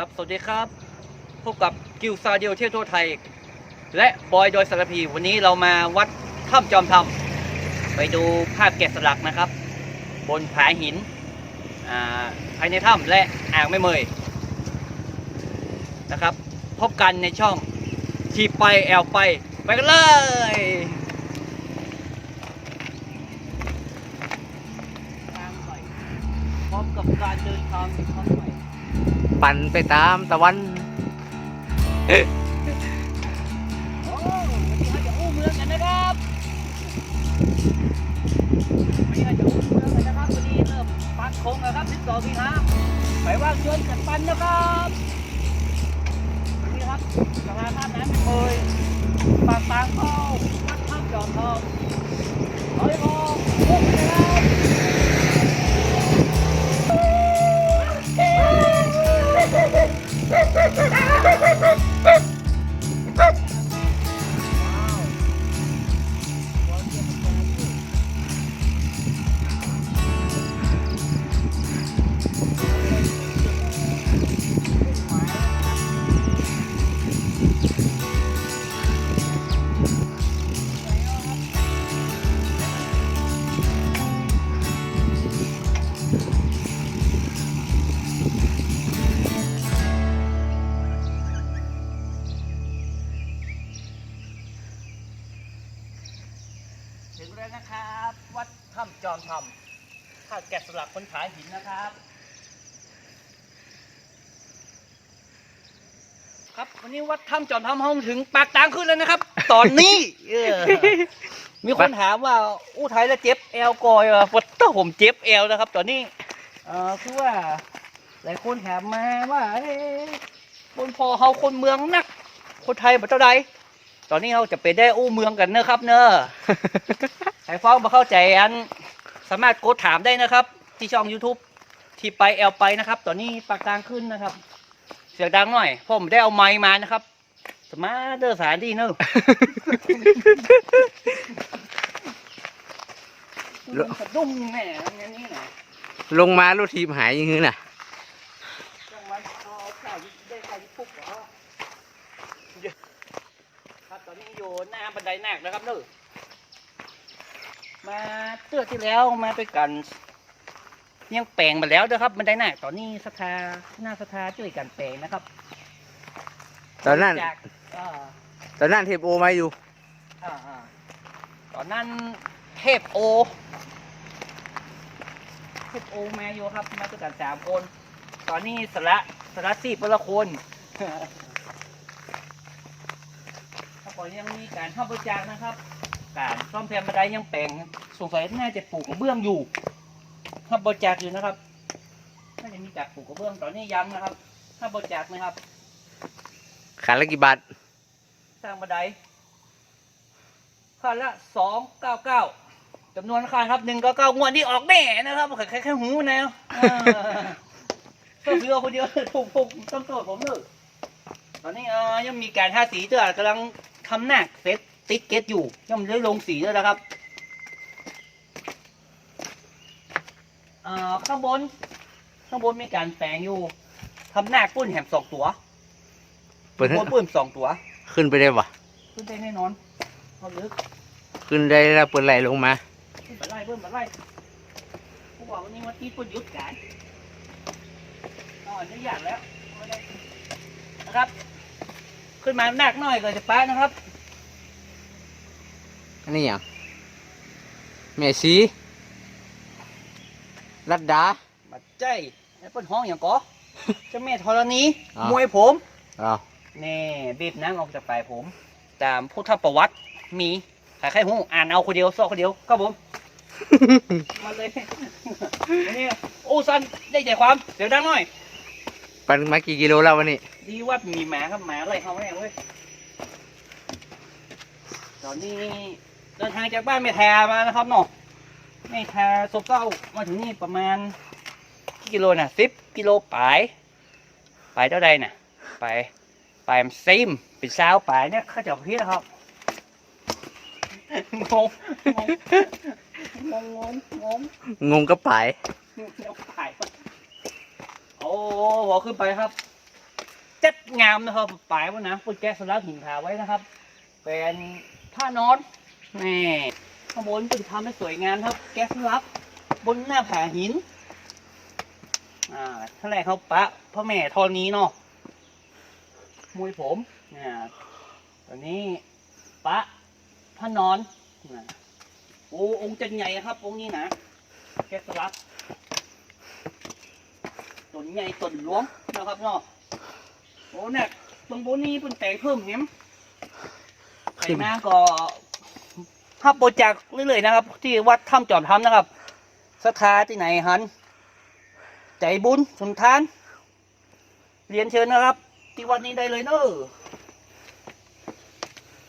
ครับ สวัสดีครับ พบกับกิวซาเดียวเที่ยวทั่วไทย และบอยดอยสารพี วันนี้เรามาวัดถ้ำจอมธรรม ไปดูภาพแกะสลักนะครับ บนผาหินภายในถ้ำและอ่างไม่เมยนะครับ พบกันในช่องทีไปแอลไป ไปกันเลยพร้อมกับการเดินทางครั้งใหม่ ปั่นไปตามตะวันคงนะครับ12สิงหาไปว่างชวนกันปันนะครับนี่ครับสะานข้ามน้ำเป็นเบยปากปางเข้าวัดข้ามจอมทองฮ้ยโม่พวกนะครั คนขายหินนะครับ ครับวันนี้วัดถ้ำจอมธรรมห้องถึงปากทางขึ้นแล้วนะครับ ตอนนี้เออมีคนถามว่าอู้ไทยแล้วเจ็บเอลกอยเหรอวัดเต้าผมเจ็บเอลนะครับ ตอนนี้เอ่อคือว่า หลายคนถามมาว่าเอ๊ะคนพอเฮาคนเมืองนัก คนไทยบัตรใดตอนนี้เราจะไปได้อู้เมืองกันเนอะครับ เนอะใครฟ้องมาเข้าใจอันสามารถกดถามได้นะครับ ที่ช่อง YouTube ที่ไปแอลไปนะครับ ตอนนี้ปากกลางขึ้นนะครับ เสียงดังหน่อยเพราะผมได้เอาไม้มานะครับ สมาร์ทเดอร์สารดีเนอะสะดุ้งแม่งั้นนี่นะลงมาลูกทีมหายอยังงี้น่ะจังมันเอาข่าวได้ข่าวญี่ปุ่นเหรอครับตอนนี้อยู่หน้าบันไดหนักนะครับเนอะมาเตื้อที่แล้วมาไปกัน ยังแปลงมาแล้วนะครับบันไดหนักตอนนี้สถาหน้าสถาช่วยกันแปลงนะครับตอนนั้นจากอ่าตอนนั้นเทปโอมาอยู่อ่าอ่าตอนนั้นเทพโอ เทพโอมาอยู่ครับมาด้วยกันสามคน ตอนนี้สละสละสี่คนละคน ถ้าก่อนยังมีการเข้าบริจาคนะครับ การซ่อมแซมบันไดยังแปลงสงสัยน่าจะปลูกกระเบื้องอยู่ ถ้าบริจาคอยู่นะครับน่าจะมีการปลูกกระเบื้องตอนนี้ยังนะครับ ถ้าบริจาคนะครับขาดละกี่บาทสร้างบันไดคันละสองเก้าเก้าจำนวนคันครับหนึ่งเก้าเก้างวดนี้ออกแน่นะครับแค่แค่แค่หูนะเออต้องซื้อเอาคนเดียวถูกถูกต้องโทษผมเลยตอนนี้เออยังมีการทาสีเตือกำลังทำหน้าเซตติ๊กเก็ตอยู่ยังไม่ได้ลงสีด้วยนะครับ เอ่อข้างบน ข้างบนมีการแปลงอยู่ทำหน้าปุ้นแหมสองตัวเปิดให้บนปุ้นสองตัวขึ้นไปได้ปะขึ้นได้แน่นอนเขาลึกขึ้นได้แล้วเปิดไหลลงมาขึ้นไปไล่เพิ่มไปไล่พวกว่าวันนี้วันที่ปุ่นหยุดการอ๋อนี่อยากแล้วไม่ได้นะครับ ขึ้นมาหนักหน่อยก็จะป้านะครับอันนี้อย่างแม่ชี รัดดามาใจไอ้เปิ้นห้องอย่างก็เจ้าแม่ธรณีอ้าวมวยผมอ้าวนี่บีบน้ำออกจากปลายผม ตามพุทธประวัติมีใครใครหูอ่านเอาคนเดียวซอกคนเดียวครับผม มาเลยนี่โอ้ซันได้ใจความเดี๋ยวดังหน่อย ปั่นมากี่กิโลแล้ววันนี้ดีว่ามีหมาครับหมาอะไรเขาแน่เว้ยตอนนี้เดินทางจากบ้านแม่แทมานะครับเนาะ แม่แทศพเก้ามาถึงนี่ประมาณกี่กิโลน่ะสิบกิโลไปไปเท่าใดน่ะไปไปมันซิมเป็นสาวไปเนี่ยเขาจะเอาพี่นะครับงงงงงงงงงงก็ไปเดี๋ยวไปโอ้โหขึ้นไปครับจัดงามนะครับปลายว่านะปุ่นแกะสลักหินผาไว้นะครับ เป็นผ้านอนนี่ ข้างบนเป็นทำให้สวยงามครับ แกะสลักบนหน้าผาหิน อ่าท่าแรกเขาปะพ่อแม่ทอนี้เนาะมวยผมเนี่ยตอนนี้ปะพระนอนนะโอ้องค์จันใหญ่ครับ องค์นี้นะแกะสลักต้นใหญ่ต้นหลวงนะครับเนาะโอ้เนี่ยตรงบนนี้เป็นแต่งเพิ่มเห็มใส่มาก็ ภาพโปรจักเรื่อยๆนะครับ ที่วัดถ้ำจอมถ้ำนะครับสถาที่ไหนฮัน ใจบุญสมทาน เรียนเชิญนะครับ ที่วัดนี้ได้เลยเนอะ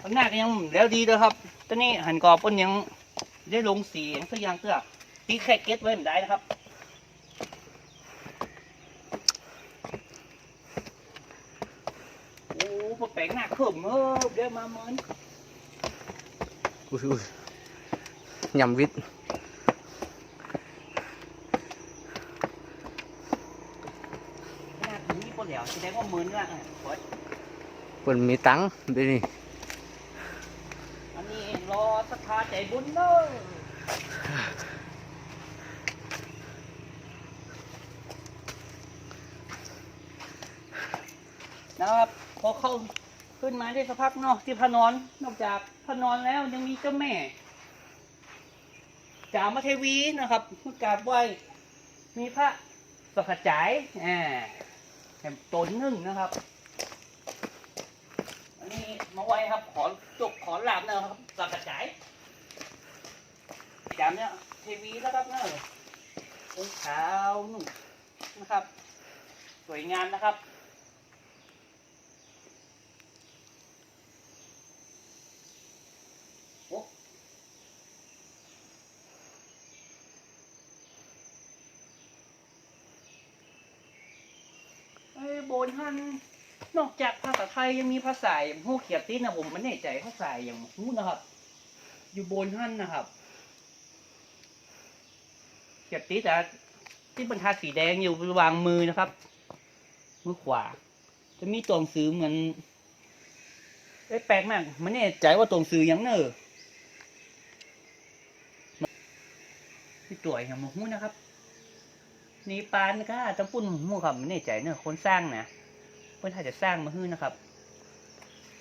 ทำหน้าก็ยังแล้วดีเลยครับตอนนี้หันกรอบเพิ่นยังได้ลงสียงสักอย่างเตื้อตีแค่เก็ตไว้ไม่ได้นะครับโอ้พอแปลงหน้าเพิ่มเออเดี๋ยวมาเหมือน อุ้ยอุ้ยยำวิทย์นาถึงนี่พอแล้วแสดงว่าเหมือนละอะโอ๊ยเปิ่นมีตังค์เดี๋ยวนี้อันนี้รอศรัทธาใจบุญเนอะนะครับพอเข้า ขึ้นมาได้สักพักเนาะที่พระนอน นอกจากพระนอนแล้วยังมีเจ้าแม่จามเทวีนะครับมื่อกราบไหว้มีพระสกจายอ่าแห่งตนนึ่งนะครับ อันนี้มาไว้ครับ ขอจกขอลาบนะครับสกจายจามเนี่ยเทวีนะครับเนอะองค์ขาวนุ่มนะครับ สวยงามนะครับ โบนฮันนอกจากภาษาไทยยังมีภาษาอย่างพวกเขียดติดนะผมไม่แน่ใจภาษาอย่างหูนะครับ อยู่โบนฮันนะครับเขียดติดแต่ที่บรรทัดสีแดงอยู่วางมือนะครับ มือขวา จะมีตัวหนังสือเหมือนเอ้แปลกมากไม่แน่ใจว่าตัวหนังสือยังเนอะที่ตัวอย่างมาหูนะครับ นี่ปานก็จำปุ่นหมู่ครับไม่แน่ใจเนอะคนสร้างนะเพื่อนถ้าจะสร้างมาฮื้อนะครับ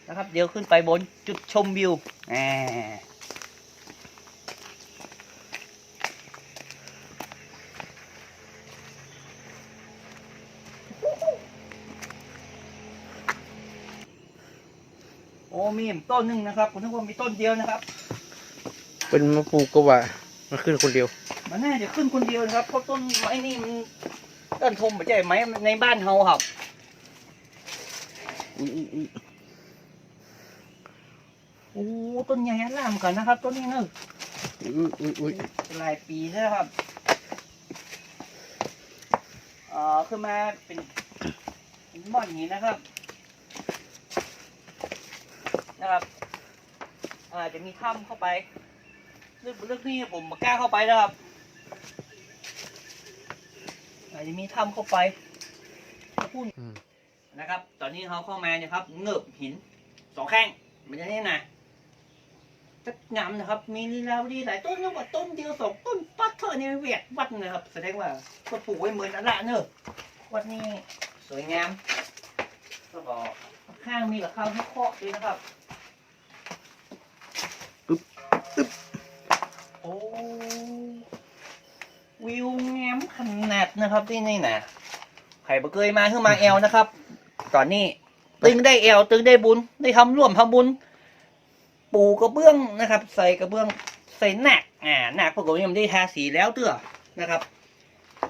นะครับ เดี๋ยวขึ้นไปบนจุดชมวิวแหมโอ้มีต้นหนึ่งนะครับผมนึกว่ามีต้นเดียวนะครับ เป็นมาปลูกก็ว่า มันขึ้นคนเดียว มันน่าจะขึ้นคนเดียวนะครับเพราะต้นไม้นี่มันต้นทมไม่ใช่ไหมในบ้านเฮาครับอุ้ยอุ้ยอุ้ยโอ้ต้นใหญ่ล่ามกันนะครับต้นนี้เนอะอุ้ยอุ้ยอุ้ยหลายปีแล้วนะครับเอ่อขึ้นมาเป็นเป็นม่อนอย่างนี้นะครับ นะครับอาจจะมีถ้ำเข้าไปเรื่องเรื่องนี้ผมไม่กล้าเข้าไปนะครับ อาจจะมีถ้ำเข้าไปพูดอืมนะครับ ตอนนี้เขาเข้ามาเนี่ยครับเงือบหินสองแข้งมันจะนี่นะจะงามนะครับ มีลีลาวดีหลายต้นนะว่าต้นเดียวสองต้นปัดเท่านี้เวียดวัดนะครับ แสดงว่าก็ปลูกไว้เหมือนอันละเนอะวัดนี้สวยงามแล้วก็ข้างมีกับข้าวให้เคาะด้วยนะครับโอ้ วิวงามขนาดนะครับที่นี่นะใครบ่เคยมาขึ้นมาแอลนะครับ ตอนนี้ตึงได้แอลตึงได้บุญได้ทำร่วมทำบุญ ปูกระเบื้องนะครับ ใส่กระเบื้องใส่หนักอ่าหนักปรากฏว่ายังไม่ได้ทาสีแล้วเตื้อนะครับ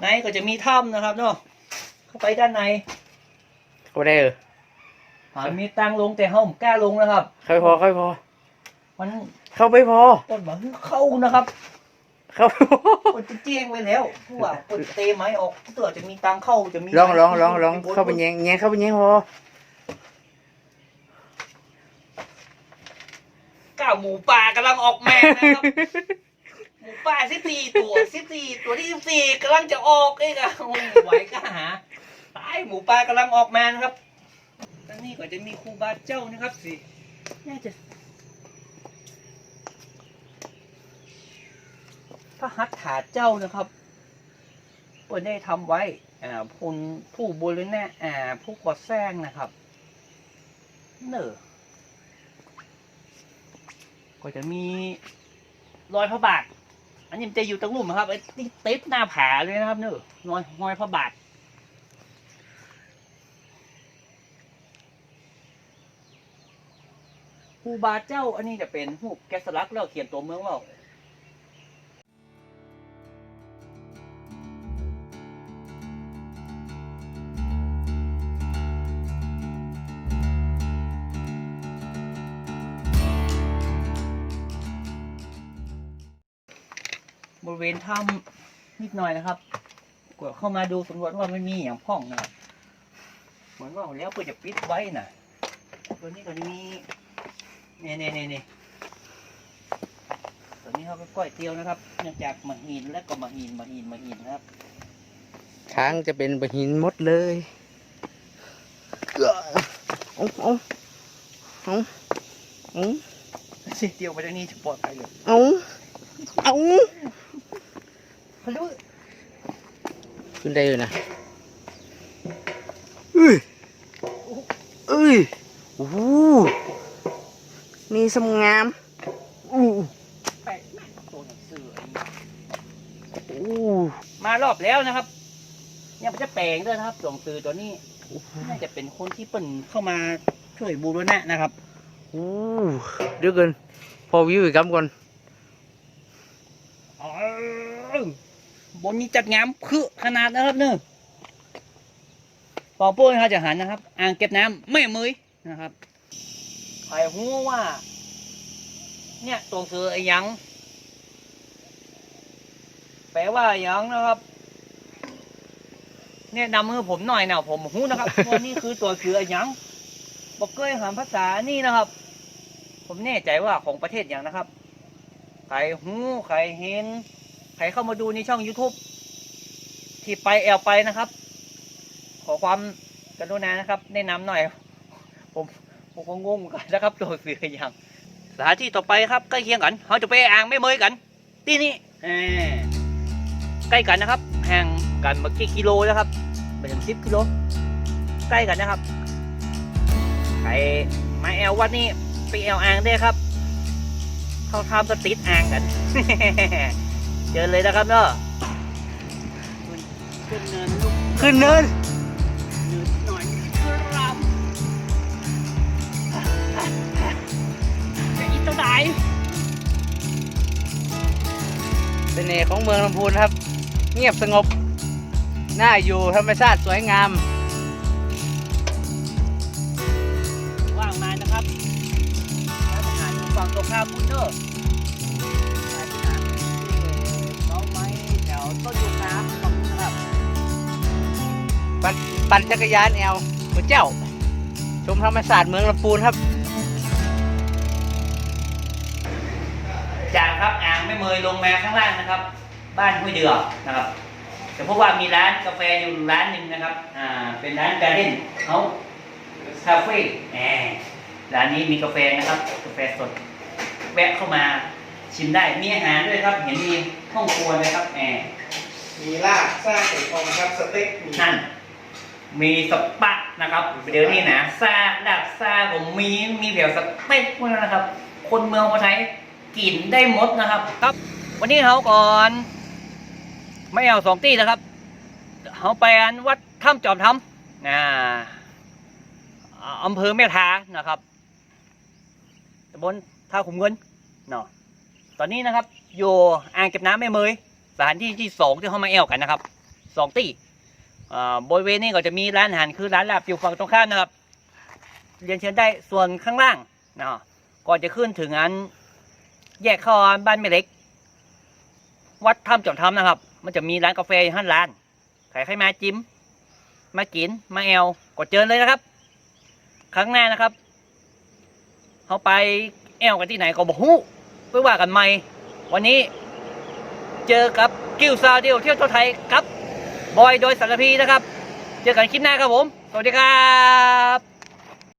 ในก็จะมีถ้ำนะครับเนาะเข้าไปด้านในเขาได้เอออ่ามีตังลงแต่ห้องกล้าลงนะครับเข้าไปพอเข้าไปพอ มันเข้าไปพอต้นหมาเข้านะครับ เข้าไปพอคนจะแจ้งไว้แล้วเพราะว่าคนเตะไม้ออกเตื้อจะมีตังเข้าจะมีลองลองลองลองเข้าไปแยงแยงเข้าไปแยงพอก้าวหมูป่ากำลังออกแมงนะครับหมูป่าสิบสี่ตัวสิบสี่ตัวที่สิบสี่กำลังจะออกเองอะโอ้ยไหวก็หาตายหมูป่ากำลังออกมานะครับก็จะมีครูบาเจ้านะครับสิน่าจะ พระหัตถาเจ้านะครับเปิดได้ทำไว้อ่าผู้ผู้บริณะอ่าผู้ก่อสร้างนะครับ เนอก็จะมีรอยพระบาท อันนี้มันจะอยู่ตรงลุ่มนะครับไอ้ที่ติดหน้าผาเลยนะครับเนอะรอยรอยพระบาทครูบาเจ้าอันนี้จะเป็นหูปแกสลักแล้วเขียนตัวเมืองว่า บริเวณถ้ำนิดหน่อยนะครับกดเข้ามาดูสำรวจว่าไม่มีอย่างพ่องนะครับเหมือนว่าแล้วก็จะปิดไว้น่ะตัวนี้ก็จะมีเนี่ยเนี่ยเนี่ยเนี่ยตัวนี้เขาเป็นก้อยเตียวนะครับ เนื่องจากมะหินและก็มะหินมะหินมะหินนะครับช้างจะเป็นบหินหมดเลยเอ้อเอาเอาเอาเอาสิเตียวไปทางนี้จะปลอดภัยเลยเอาเอา พะลุขึ้นได้เลยนะเอ้ยเอ้ยโอ้โหนี่สมงามอู้แปะตัวหนังสืออันนี้โอ้มารอบแล้วนะครับยังไม่จะแปลงด้วยนะครับหลวงสือตัวนี้น่าจะเป็นคนที่เปิ่นเข้ามาช่วยบูรณะนะครับโอ้เดี๋ยวกันพอวิวอีกคำก่อนอ๋อ บนนี้จัดงามคือขนาดนะครับเนอะปอโป้ยเขาจะหันนะครับ อ่างเก็บน้ำไม่มือนะครับใครหูว่า เนี่ยตัวคือไอ้หยัง แปลว่าหยังนะครับ เนี่ยนำมือผมหน่อยนะผมหูนะครับว่านี่คือตัวคือไอ้หยังบอกเคยหันภาษานี่นะครับ ผมแน่ใจว่าของประเทศอย่างนะครับใครหูใครเห็น ใครเข้ามาดูในช่อง YouTube ที่ไปแอลไปนะครับ ขอความกรุณานะครับ แนะนำหน่อย ผมผมก็งงกันนะครับตัวเสืออย่างสถานที่ต่อไปครับใกล้เคียงกันเราจะไปอ่างไม่เมยกัน ที่นี่ใกล้กันนะครับห่างกันมื่กี้กิโลนะครับไปถึงสิบกิโลใกล้กันนะครับใครมาแอลวันนี้ไปแอลอ่างได้ครับ เข้าทำสติดอ่างกัน เจอเลยนะครับเนาะขึ้นเนินลูกขึ้นเนินเนินหน่อยครับจะอีกตัวไหนเป็นเอกของเมืองลำพูนครับ เงียบสงบ น่าอยู่ธรรมชาติสวยงาม ว่างมานะครับแล้วสถานที่ฝั่งตรงข้ามคุณเนอร์ ต้นยูคาฝั่งนะครับปั่นปั่นจักรยานแอลพระเจ้า ชมธรรมศาสตร์เมืองลำพูนครับจากครับอ่างไม่เมยลงมาข้างล่างนะครับ บ้านห้วยเดือนะครับแต่พบว่ามีร้านกาแฟอยู่ร้านหนึ่งนะครับ อ่า เป็นร้านการ์เด้นเฮาคาเฟ่แหมร้านนี้มีกาแฟนะครับ กาแฟสด แวะเข้ามา ชิมได้มีอาหารด้วยครับ เห็นมีห้องครัวนะครับแหมมีลาบซ่าไก่ทองครับสเต็กมีนั่นมีสปะนะครับ เดี๋ยวนี้นะซาดับซาผมมีมีแถวสเต็กพวกนั้นนะครับ คนเมืองคนไทยกินได้หมดนะครับ ครับ วันนี้เขาก่อน ไม่เอาสองตีนะครับเขาไปอันวัดถ้ำจอมถ้ำนะอ่าอำเภอแม่ทานะครับตำบลท่าขุมเงินเนาะ ตอนนี้นะครับอยู่อ่างเก็บน้ำแม่เมยสถานที่ที่สองที่เขามาแอลกันนะครับสองตีอ่บริเวณนี้ก็จะมีร้านอาหารคือร้านลาบอยู่ฝั่งตรงข้ามนะครับ เรียนเชิญได้ส่วนข้างล่างเนาะก่อนจะขึ้นถึงอันแยกเข้าบ้านแม่เล็ก วัดถ้ำจอมถ้ำนะครับ มันจะมีร้านกาแฟอยู่ห้าร้านใครใครมาจิ้มมากินมาแอลกดเจอเลยนะครับ ครั้งหน้านะครับเขาไปแอลกันที่ไหนก็บอกฮู้ ไปว่ากันใหม่ วันนี้เจอกับกิวซาเดียวเที่ยวทั่วไทยครับบอยโดยสารพีนะครับ เจอกันคลิปหน้าครับผม สวัสดีครับ